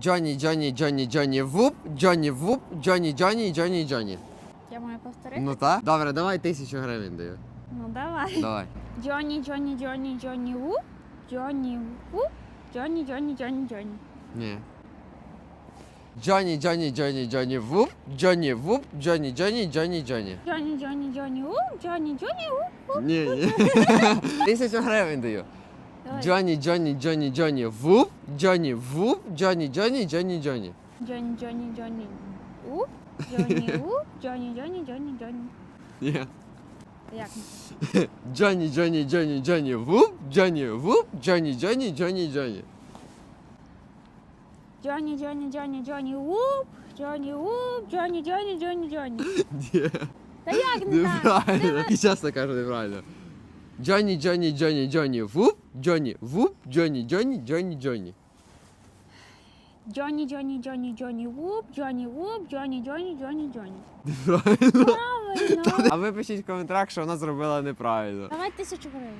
Джонні, Джонні, Джонні, Джонні, вуп, Джонні, вуп, Джонні, Джонні, Джонні, Джонні. Я маю повторити? Ну так? Добре, давай тисячу гривень даю. Ну давай. Давай. Джонні, Джонні, Джонні, Джонні Ву. Джонні Ву. Джонні, Джонні, Джонні, Джонні. Ні. Джонні, Джонні, Джонні, Джонні, вуп, Джонні, вуп, Джонні, Джонні, Джонні, Джонні. Джонні, Джонні, Джонні Ву. Джонні, Джонні Ву. Ні, ні. Тисячу гривень даю. Давай. Джонні, Джонні, Джонні, Джонні, вуп, Джонні, вуп, Джонні, Джонні, Джонні, Джонні. Джонні, Джонні, Джонні Ву. Джонні Ву. Джонні, Джонні, Джонні, Джонні. Ні. Як? Джонні, Джонні, Джонні, Джонні, вуп, Джонні, вуп, Джонні, Джонні, Джонні, Джонні. Джонні, Джонні, Джонні, Джонні Вуп. Джонні Вуп. Джонні, Джонні, Джонні, Джонні. Ні. Та як не так? Неправильно. І чесно кажу, неправильно. Джонні, Джонні, Джонні, Джонні, вуп, Джонні, вуп, Джонні, Джонні, Джонні, Джонні. Джонні, Джонні, Джонні, Джонні Вуп. Джонні Вуп. Джонні, Джонні, Джонні, Джонні. Правильно. Правильно. А ви пишіть в коментарях, що вона зробила неправильно. Давай тисячу гривень.